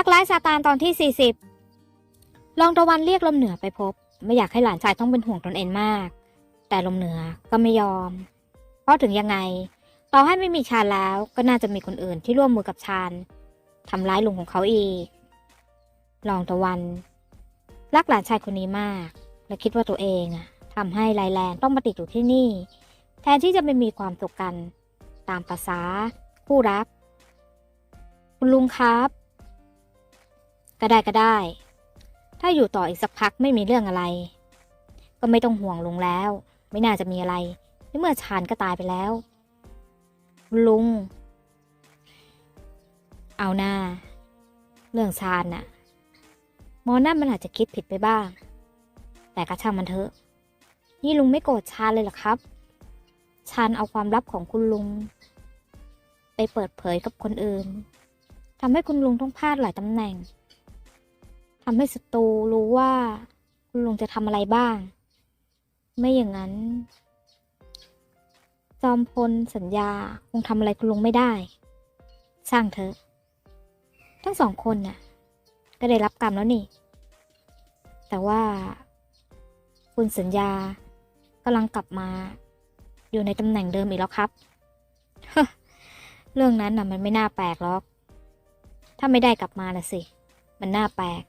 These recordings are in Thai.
รักร้ายซาตานตอนที่ 40 ลองตะวันเรียกลมเหนือไปพบ ไม่อยากให้หลานชายต้องเป็นห่วงตนเองมาก แต่ลมเหนือก็ไม่ยอม เพราะถึงยังไง ต่อให้ไม่มีชาญแล้วก็น่าจะมีคนอื่นที่ร่วมมือกับชาญทำร้ายลุงของเขาอีก ลองตะวัน รักหลานชายคนนี้มาก และคิดว่าตัวเองทำให้ไลแลนต้องมาติดอยู่ที่นี่ แทนที่จะไม่มีความสุขกัน ตามภาษาคู่รัก คุณลุงครับ ก็ได้ก็ได้ ถ้าอยู่ต่ออีกสักพักไม่มีเรื่องอะไร ก็ไม่ต้องห่วงลุงแล้ว ไม่น่าจะมีอะไรในเมื่อชานก็ตายไปแล้ว ลุง เอาหน้า เรื่องชานน่ะ มอนั่นมันอาจจะคิดผิดไปบ้าง แต่ก็ช่างมันเถอะ นี่ลุงไม่โกรธชานเลยหรอครับ ชานเอาความลับของคุณลุง ไปเปิดเผยกับคนอื่นทำให้คุณลุงต้องพลาดหลายตำแหน่ง ทำให้ศัตรูรู้ว่า คุณลุงจะทำอะไรบ้าง ไม่อย่างนั้น จอมพลสัญญาคงทำอะไรคุณลุงไม่ได้ช่างเถอะ ทั้งสองคนน่ะ ก็ได้รับกรรมแล้วนี่ แต่ว่า คุณสัญญากำลังกลับมา อยู่ในตำแหน่งเดิมอีกแล้วครับเรื่องนั้นน่ะมันไม่น่าแปลกหรอก ถ้าไม่ได้กลับมาละสิ มันน่าแปลก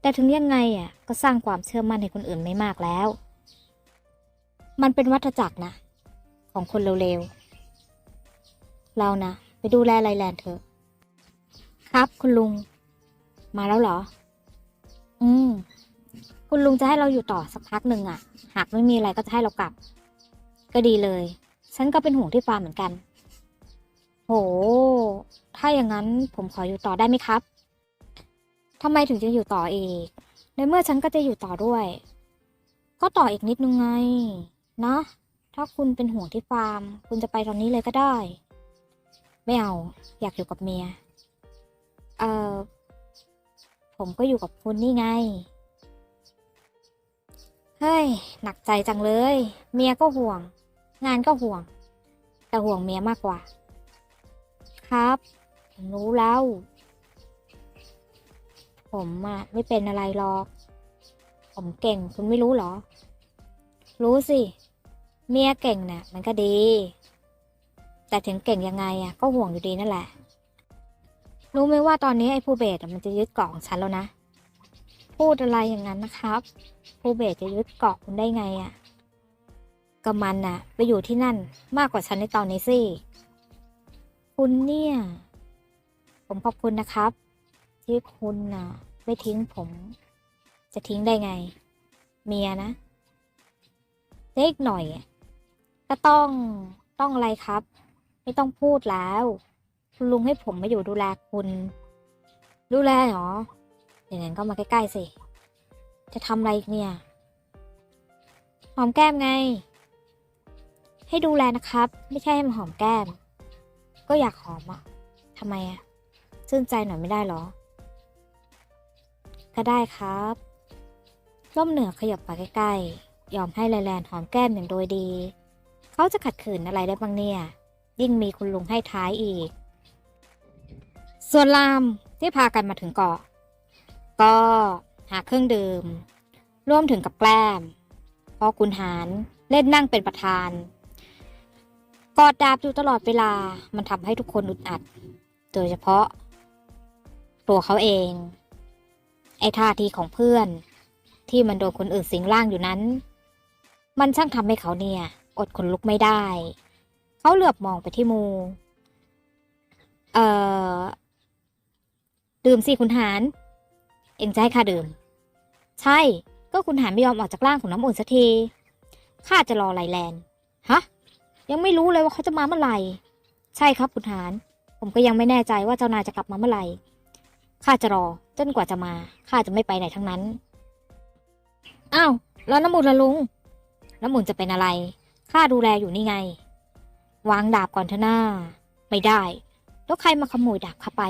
แต่ถึงยังไงอะก็สร้างความเชื่อมั่นให้คนอื่นไม่มากแล้ว มันเป็นวัฏจักรนะ ของคนเร็วๆ เรานะ ไปดูแลไลแลนเถอะ ครับคุณลุง มาแล้วเหรอ อืม คุณลุงจะให้เราอยู่ต่อสักพักหนึ่งอะ หากไม่มีอะไรก็จะให้เรากลับ ก็ดีเลย ฉันก็เป็นห่วงที่ฟาร์มเหมือนกัน โห ถ้าอย่างนั้นผมขออยู่ต่อได้ไหมครับ ทำไมถึงจะอยู่ต่ออีก ในเมื่อฉันก็จะอยู่ต่อด้วย ก็ต่ออีกนิดนึงไงนะถ้าคุณเป็นห่วงที่ฟาร์ม คุณจะไปตอนนี้เลยก็ได้ ไม่เอา อยากอยู่กับเมีย เอ่อผมก็อยู่กับคุณนี่ไง เฮ้ย หนักใจจังเลย เมียก็ห่วง งานก็ห่วง แต่ห่วงเมียมากกว่า ครับ ผมรู้แล้ว ผมอะไม่เป็นอะไรหรอก ผมเก่งคุณไม่รู้เหรอ รู้สิ เมียเก่งน่ะ มันก็ดี แต่ถึงเก่งยังไงอะก็ห่วงอยู่ดีนั่นแหละ รู้ไหมว่าตอนนี้ไอ้ผู้เบสมันจะยึดเกาะของฉันแล้วนะ พูดอะไรอย่างนั้นนะครับผู้เบสจะยึดเกาะคุณได้ไงอะก็มันน่ะ ไปอยู่ที่นั่นมากกว่าฉันในตอนนี้สิ คุณเนี่ย ผมขอบคุณนะครับ ที่คุณน่ะ ไม่ทิ้งผม จะทิ้งได้ไง เมียนะเล็กหน่อย ก็ต้องต้องอะไรครับ ไม่ต้องพูดแล้ว คุณลุงให้ผมมาอยู่ดูแลคุณ ดูแลเหรออย่างนั้นก็มาใกล้ๆสิ จะทำอะไรเนี่ยหอมแก้มไง ให้ดูแลนะครับ ไม่ใช่ให้มาหอมแก้ม ก็อยากหอมอะทำไมอะชื่นใจหน่อยไม่ได้เหรอ ก็ได้ครับร่มเหนือขยับไปใกล้ๆ ยอมให้ไลแลนหอมแก้มอย่างโดยดี เขาจะขัดขืนอะไรได้บ้างเนี่ย ยิ่งมีคุณลุงให้ท้ายอีก ส่วนลามที่พากันมาถึงเกาะ ก็หาเครื่องดื่ม ร่วมถึงกับแกล้มพราะคุณหารเล่นนั่งเป็นประธาน กอดดาบอยู่ตลอดเวลา มันทำให้ทุกคนอึดอัด โดยเฉพาะ ตัวเขาเอง ไอ้ท่าทีของเพื่อน ที่มันโดนคนอื่นสิงร่างอยู่นั้น มันช่างทำให้เขาเนี่ย อดขนลุกไม่ได้ เขาเหลือบมองไปที่มู เอ่อ ดื่มสิคุณหารเองจะให้ข้าดื่ม ใช่ ก็คุณหารไม่ยอมออกจากร่างของน้ำอุ่นสักทีข้าจะรอไลแลนฮะ ยังไม่รู้เลยว่าเขาจะมาเมื่อไหร่ ใช่ครับคุณหารผมก็ยังไม่แน่ใจว่าเจ้านายจะกลับมาเมื่อไหร่ ข้าจะรอจนกว่าจะมาข้าจะไม่ไปไหนทั้งนั้นอ้าวแล้วน้ำมุนละลุงน้ำมุนจะเป็นอะไรข้าดูแลอยู่นี่ไง วางดาบก่อนเถอะหน้า ไม่ได้ แล้วใครมาขโมยดาบข้าไป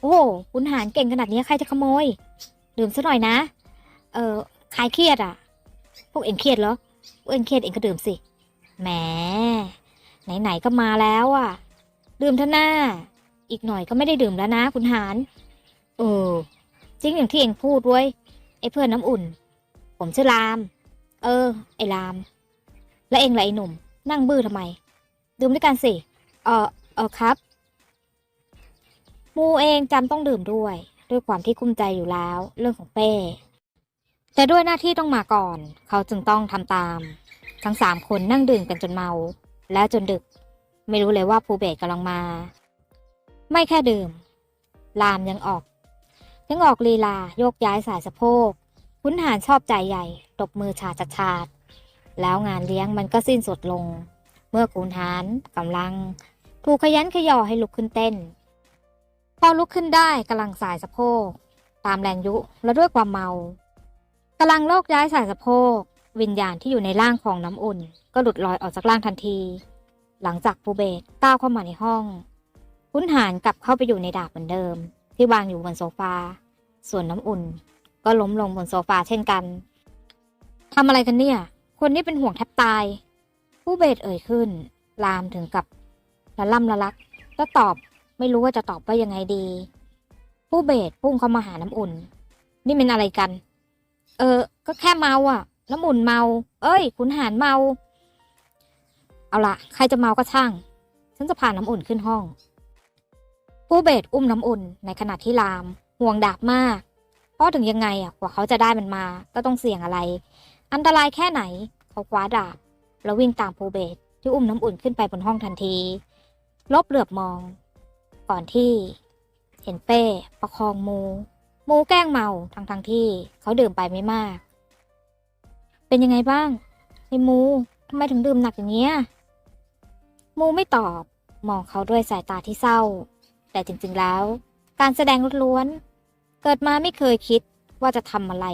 โอ้โหคุณหารเก่งขนาดนี้ใครจะขโมยดื่มซะหน่อยนะ เออคลายเครียดอะ พวกเอ็งเครียดเหรอพวกเอ็งเครียดเอ็งก็ดื่มสิแหมไหนๆก็มาแล้วอะ ดื่มเถอะหน้า อีกหน่อยก็ไม่ได้ดื่มแล้วนะ คุณหาร เออ จริงอย่างที่เองพูดเว้ยไอ้เพื่อนน้ำอุ่น ผมชื่อราม เออ ไอ้ราม แล้วเองล่ะไอ้หนุ่ม นั่งบื้อทำไม ดื่มด้วยกันสิ เออเออครับ มูเองจำต้องดื่มด้วย ด้วยความที่คุ้มใจอยู่แล้ว เรื่องของเป้ แต่ด้วยหน้าที่ต้องมาก่อน เขาจึงต้องทำตาม ทั้งสามคนนั่งดื่มกันจนเมา แล้วจนดึก ไม่รู้เลยว่าภูเบศกำลังมา ไม่แค่ดื่มลามยังออก ยังออกลีลาโยกย้ายสายสะโพกขุนหารชอบใจใหญ่ตบมือชาดชาดแล้วงานเลี้ยงมันก็สิ้นสุดลง เมื่อขุนหารกำลัง ถูกขยันขยอให้ลุกขึ้นเต้น พอลุกขึ้นได้กำลังสายสะโพก ตามแรงยุและด้วยความเมากำลังโลกย้ายสายสะโพก วิญญาณที่อยู่ในร่างของน้ำอุ่น ก็หลุดลอยออกจากร่างทันที หลังจากภูเบศก้าวเข้ามาในห้องขุนหารกลับเข้าไปอยู่ในดาบเหมือนเดิม ที่วางอยู่บนโซฟา ส่วนน้ำอุ่น ก็ล้มลงบนโซฟาเช่นกันทำอะไรกันเนี่ย คนนี้เป็นห่วงแทบตาย ผู้เบศเอ่ยขึ้น ลามถึงกับละล่ำละลักแล้วตอบไม่รู้ว่าจะตอบว่ายังไงดี ผู้เบศพุ่งเข้ามาหาน้ำอุ่น นี่เป็นอะไรกัน เออ ก็แค่เมาอะน้ำอุ่นเมา เอ้ย ขุนหารเมา เอาละใครจะเมาก็ช่าง ฉันจะพาน้ำอุ่นขึ้นห้อง ผู้เบศอุ้มน้ำอุ่นในขณะที่ลาม ห่วงดาบมาก เพราะถึงยังไงอะกว่าเขาจะได้มันมาก็ต้องเสี่ยงอะไร อันตรายแค่ไหน เขาคว้าดาบ แล้ววิ่งตามผู้เบศที่อุ้มน้ำอุ่นขึ้นไปบนห้องทันที ลบเหลือบมอง ก่อนที่ เห็นเป้ประคองมู มูแกล้งเมาทั้งทั้งที่เขาดื่มไปไม่มาก เป็นยังไงบ้างไอ้มูทำไมถึงดื่มหนักอย่างเงี้ยมูไม่ตอบ มองเขาด้วยสายตาที่เศร้า แต่จริงๆแล้ว การแสดงล้วนๆเกิดมาไม่เคยคิดว่าจะทำอะไร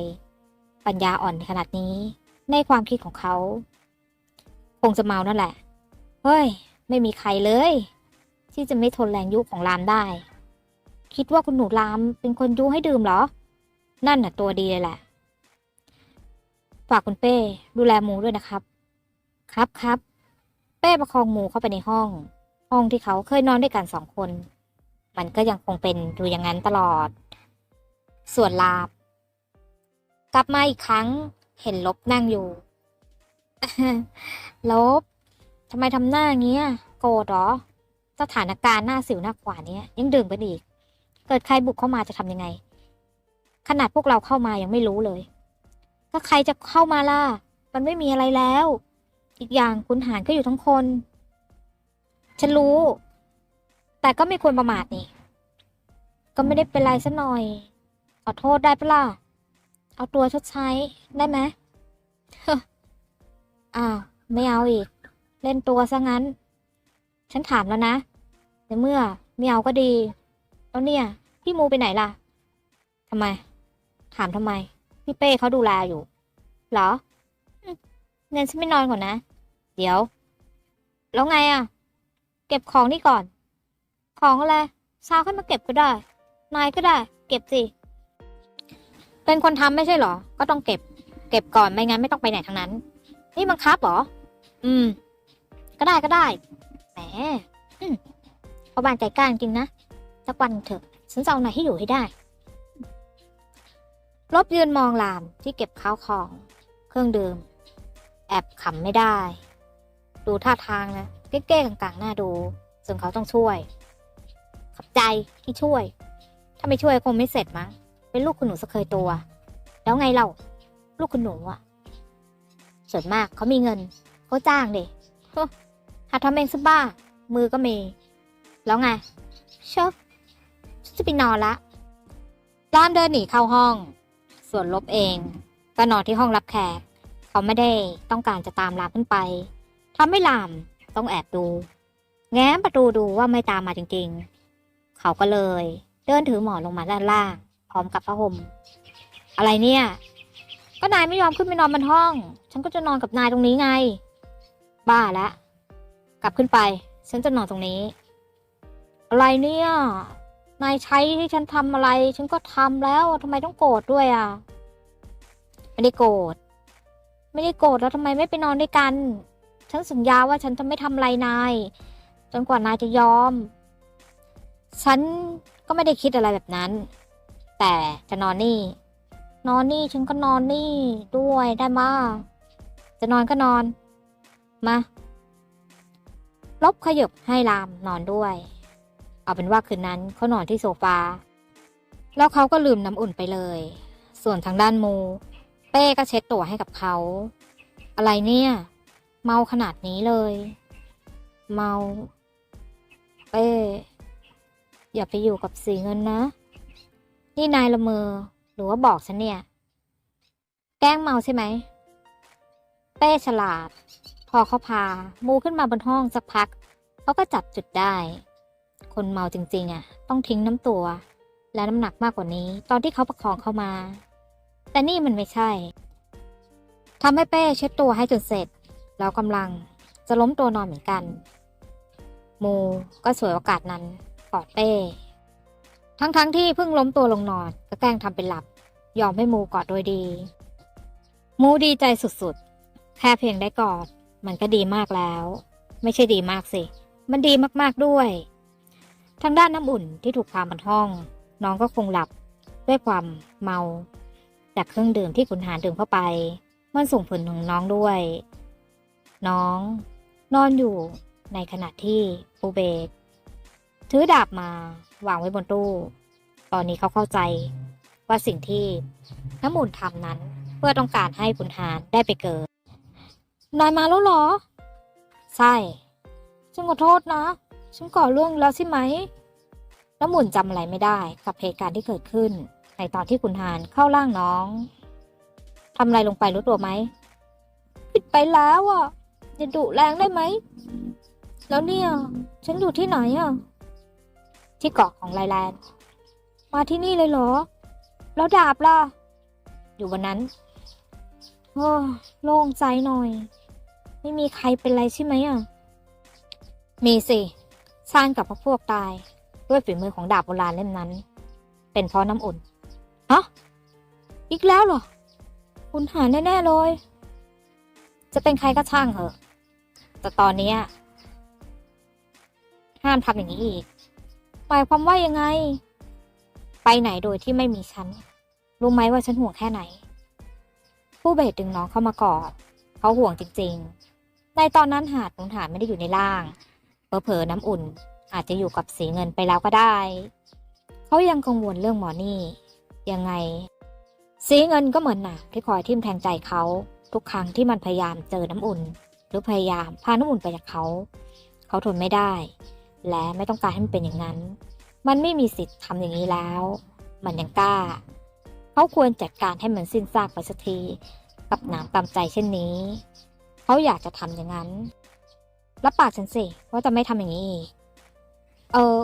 ปัญญาอ่อนขนาดนี้ ในความคิดของเขา คงจะเมานั่นแหละ เฮ้ย ไม่มีใครเลย ที่จะไม่ทนแรงยุของรามได้ คิดว่าคุณหนูรามเป็นคนยุให้ดื่มเหรอ นั่นน่ะตัวดีเลยแหละ ฝากคุณเป้ ดูแลหมูด้วยนะครับ ครับครับเป้ประคองหมูเข้าไปในห้อง ห้องที่เขาเคยนอนด้วยกันสองคน มันก็ยังคงเป็นอยู่อย่างนั้นตลอด ส่วนลาบ กลับมาอีกครั้งเห็นลบนั่งอยู่ ลบทำไมทำหน้าเงี้ย โกรธหรอ สถานการณ์หน้าสิวหน้าขวานี้ยังดื่มกันอีก เกิดใครบุกเข้ามาจะทำยังไง ขนาดพวกเราเข้ามายังไม่รู้เลย ก็ใครจะเข้ามาล่ะ มันไม่มีอะไรแล้ว อีกอย่างคุณหารก็อยู่ทั้งคน ฉันรู้ แต่ก็ไม่ควรประมาทนี่ ก็ไม่ได้เป็นไรซะหน่อย ขอโทษได้ปะล่ะ เอาตัวชดใช้ได้ไหมอ้าว ไม่เอาอีก เล่นตัวซะงั้น ฉันถามแล้วนะในเมื่อไม่เอาก็ดี แล้วเนี่ย พี่มูไปไหนล่ะทำไม ถามทำไม พี่เป้เขาดูแลอยู่ เหรออืมงั้นฉันไม่นอนก่อนนะ เดี๋ยว แล้วไงอะ เก็บของนี่ก่อน ของอะไรเช้าค่อยมาเก็บก็ได้ นายก็ได้ เก็บสิ เป็นคนทำไม่ใช่เหรอ ก็ต้องเก็บ เก็บก่อนไม่งั้นไม่ต้องไปไหนทั้งนั้น นี่บังคับเหรอ อืม ก็ได้ก็ได้ แหมอืมพอบ้านใจกล้าจริงนะ สักวันเถอะ ฉันจะเอาไหนให้อยู่ให้ได้ ลบยืนมองลามที่เก็บข้าวของ เครื่องดื่ม แอบขำไม่ได้ ดูท่าทางนะ เก้ๆกลางๆหน้าดูจนเขาต้องช่วย ขอบใจที่ช่วย ถ้าไม่ช่วยคงไม่เสร็จมั้ง เป็นลูกคุณหนูสเคยตัว แล้วไงเราลูกคุณหนูอะส่วนมากเขามีเงินเขาจ้างเด็หาทำเองซะบ้า มือก็มี แล้วไงเชฟฉันจะไปนอนละรามเดินหนีเข้าห้อง ส่วนลบเองก็นอนที่ห้องรับแขก เขาไม่ได้ต้องการจะตามลามขึ้นไปทำให้ลามต้องแอบดู แง้มประตูดูว่าไม่ตามมาจริง ๆ เขาก็เลย เดินถือหมอนลงมาด้านล่าง พร้อมกับผ้าห่มอะไรเนี่ย ก็นายไม่ยอมขึ้นไปนอนบนห้อง ฉันก็จะนอนกับนายตรงนี้ไง บ้าแล้วกลับขึ้นไป ฉันจะนอนตรงนี้ อะไรเนี่ย นายใช้ให้ฉันทำอะไร ฉันก็ทำแล้วทำไมต้องโกรธด้วยอะ ไม่ได้โกรธ ไม่ได้โกรธแล้วทำไมไม่ไปนอนด้วยกัน ฉันสัญญาว่าฉันจะไม่ทำอะไรนาย จนกว่านายจะยอม ฉันก็ไม่ได้คิดอะไรแบบนั้น แต่จะนอนนี่ นอนนี่ฉันก็นอนนี่ด้วยได้มาจะนอนก็นอน มา ลบขยบให้รามนอนด้วย เอาเป็นว่าคืนนั้นเขานอนที่โซฟา แล้วเขาก็ลืมน้ำอุ่นไปเลย ส่วนทางด้านมู เป้ก็เช็ดตัวให้กับเขา อะไรเนี่ย เมาขนาดนี้เลย เมา เป้ อย่าไปอยู่กับสีเงินนะ นี่นายละเมอหรือว่าบอกฉันเนี่ย แกล้งเมาใช่ไหม เป้ฉลาด พอเขาพา มูขึ้นมาบนห้องสักพัก เขาก็จับจุดได้ คนเมาจริงๆอะ ต้องทิ้งน้ำตัว และน้ำหนักมากกว่านี้ ตอนที่เขาประคองเข้ามา แต่นี่มันไม่ใช่ทำให้เป้เช็ดตัวให้จนเสร็จ แล้วกำลังจะล้มตัวนอนเหมือนกัน มูก็สวยโอกาสนั้น กอดเป้ทั้งๆทที่เพิ่งล้มตัวลงนอนก็แกล้งทำเป็นหลับ ยอมให้มูกอดโดยดี มูดีใจสุดๆ แค่เพียงได้กอด มันก็ดีมากแล้ว ไม่ใช่ดีมากสิ มันดีมากๆด้วย ทางด้านน้ำอุ่นที่ถูกพามันห้อง น้องก็คงหลับด้วยความเมา จากเครื่องดื่มที่ขุนหารดื่มเข้าไป มันส่งผลถึงน้องด้วย น้อง นอนอยู่ในขณะที่ปูเบก ถือดาบมาวางไว้บนตู้ ตอนนี้เขาเข้าใจว่าสิ่งที่น้ำมูลทำนั้นเพื่อต้องการให้ขุนหารได้ไปเกิด นายมาแล้วเหรอ ใช่ ฉันขอโทษนะ ฉันก่อเรื่องแล้วใช่ไหม น้ำมูลจำอะไรไม่ได้กับเหตุการณ์ที่เกิดขึ้น ในตอนที่ขุนหารเข้าร่างน้องทำอะไรลงไปรู้ตัวไหม ผิดไปแล้วอะอย่าดุแรงได้ไหม แล้วเนี่ย ฉันอยู่ที่ไหนอะ ที่เกาะของไลแลนด์ มาที่นี่เลยเหรอ แล้วดาบล่ะ อยู่บนนั้นโอ้โล่งใจหน่อย ไม่มีใครเป็นไรใช่ไหมอะ มีสิซานกับพวกพวกตาย ด้วยฝีมือของดาบโบราณเล่มนั้น เป็นเพราะน้ำอุ่นฮะอีกแล้วเหรอ คุณหาแน่ๆเลย จะเป็นใครก็ช่างเหอะ แต่ตอนนี้ห้ามทำอย่างนี้อีก หมายความว่ายังไง ไปไหนโดยที่ไม่มีฉัน รู้ไหมว่าฉันห่วงแค่ไหน ผู้เบสดึงน้องเข้ามากอดเขาห่วงจริงๆ ในตอนนั้นหาดนุนหาดไม่ได้อยู่ในร่างเผลอๆน้ำอุ่นอาจจะอยู่กับสีเงินไปแล้วก็ได้ เขายังกังวลเรื่องหมอนี่ ยังไง สีเงินก็เหมือนหนามที่คอยทิ่มแทงใจเขาทุกครั้งที่มันพยายามเจอน้ำอุ่น หรือพยายามพาน้ำอุ่นไปจากเขา เขาทนไม่ได้ และไม่ต้องการให้มันเป็นอย่างนั้น มันไม่มีสิทธิ์ทำอย่างนี้แล้ว มันยังกล้า เขาควรจัดการให้มันสิ้นซากไปสักที กับหนามตามใจเช่นนี้ เขาอยากจะทำอย่างนั้น รับปากฉันสิว่าจะไม่ทำอย่างนี้อีก เออ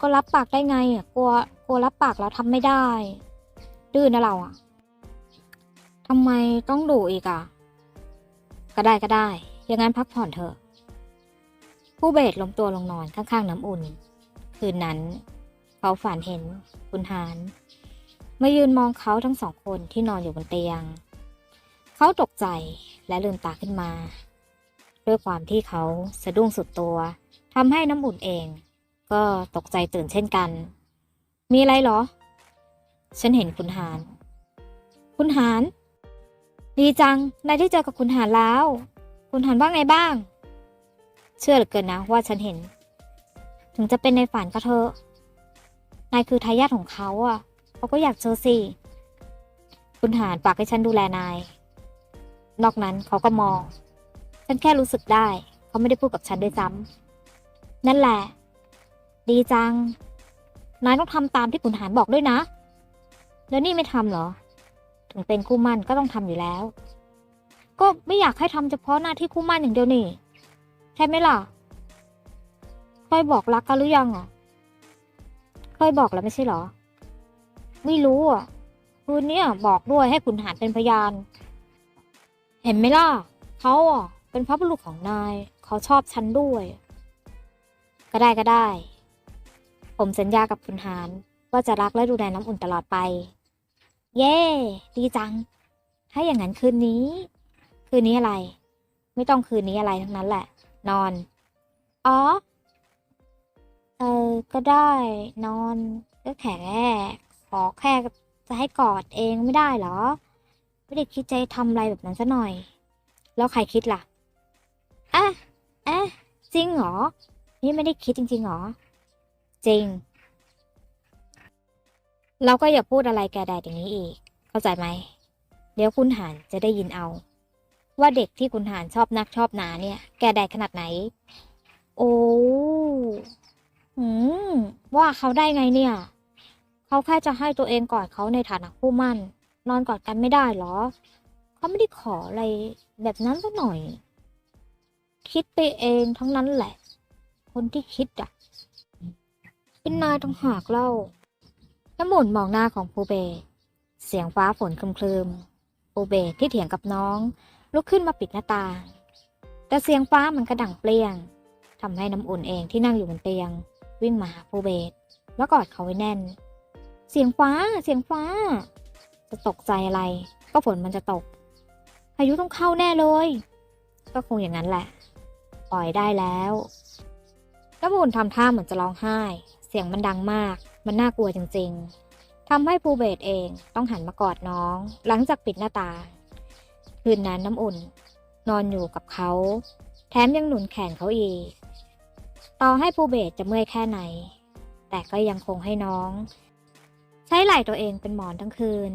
ก็รับปากได้ไงอะ กลัว กลัวรับปากแล้วทำไม่ได้ ดื้อนะเราอะทำไมต้องดุอีกอะ ก็ได้ก็ได้ อย่างนั้นพักผ่อนเถอะ ผู้เบสล้มตัวลงนอนข้างๆน้ำอุ่น คืนนั้น เขาฝันเห็นคุณหารมายืนมองเขาทั้งสองคนที่นอนอยู่บนเตียง เขาตกใจและลืมตาขึ้นมา ด้วยความที่เขาสะดุ้งสุดตัวทำให้น้ำอุ่นเอง ก็ตกใจตื่นเช่นกัน มีอะไรเหรอ ฉันเห็นคุณหารคุณหารดีจังนายได้เจอกับคุณหารแล้ว คุณหารว่าไงบ้าง เชื่อเหลือเกินนะว่าฉันเห็น ถึงจะเป็นในฝันก็เถอะนายคือทายาทของเขาอะเขาก็อยากเจอสิคุณหารฝากให้ฉันดูแลนาย นอกนั้นเขาก็มอง ฉันแค่รู้สึกได้ เขาไม่ได้พูดกับฉันด้วยซ้ำนั่นแหละ ดีจัง นายต้องทำตามที่ขุนหารบอกด้วยนะ แล้วนี่ไม่ทำเหรอ ถึงเป็นคู่มั่นก็ต้องทำอยู่แล้ว ก็ไม่อยากให้ทำเฉพาะหน้าที่คู่มั่นอย่างเดียวนี่ ใช่ไหมล่ะเคยบอกรักกันหรือยังอะเคยบอกแล้วไม่ใช่เหรอ ไม่รู้อะคืนเนี้ยบอกด้วยให้ขุนหารเป็นพยาน เห็นไหมล่ะเขาอะเป็นพระบุรุษของนายเขาชอบฉันด้วย ก็ได้ก็ได้ ผมสัญญากับคุณหารว่าจะรักและดูแลน้ำอุ่นตลอดไป เย้ดีจัง ถ้าอย่างนั้นคืนนี้ คืนนี้อะไร ไม่ต้องคืนนี้อะไรทั้งนั้นแหละ นอน อ๋อ เออ ก็ได้นอน ก็แข็งขอแค่จะให้กอดเองไม่ได้เหรอ ไม่ได้คิดจะให้ทำอะไรแบบนั้นซะหน่อย แล้วใครคิดล่ะอะอะจริงเหรอ นี่ไม่ได้คิดจริงๆเหรอ จริง เราก็อย่าพูดอะไรแกแดดอย่างนี้อีก เข้าใจไหม เดี๋ยวคุณหานจะได้ยินเอา ว่าเด็กที่คุณหานชอบนักชอบหนาเนี่ย แกแดดขนาดไหน โอ้หืมว่าเขาได้ไงเนี่ย เขาแค่จะให้ตัวเองกอดเขาในฐานะคู่มั่น นอนกอดกันไม่ได้เหรอ เขาไม่ได้ขออะไรแบบนั้นสักหน่อย คิดไปเองทั้งนั้นแหละ คนที่คิดอะเป็นนายต้องหากเล่าน้ำหมุนมองหน้าของปูเบ เสียงฟ้าฝนคลึมๆปูเบที่เถียงกับน้อง ลุกขึ้นมาปิดหน้าต่าง แต่เสียงฟ้ามันกระดังเปรี้ยงทำให้น้ำอุ่นเองที่นั่งอยู่บนเตียง วิ่งมาหาปูเบสแล้วกอดเขาไว้แน่น เสียงฟ้า เสียงฟ้า จะตกใจอะไร ก็ฝนมันจะตก พายุต้องเข้าแน่เลย ก็คงอย่างนั้นแหละ ปล่อยได้แล้วน้ำอุ่นทำท่าเหมือนจะร้องไห้ เสียงมันดังมาก มันน่ากลัวจริง ๆทำให้ภูเบศเองต้องหันมากอดน้อง หลังจากปิดหน้าต่าง คืนนั้นน้ำอุ่น นอนอยู่กับเขา แถมยังหนุนแขนเขาอีก ต่อให้ภูเบศจะเมื่อยแค่ไหน แต่ก็ยังคงให้น้อง ใช้ไหล่ตัวเองเป็นหมอนทั้งคืน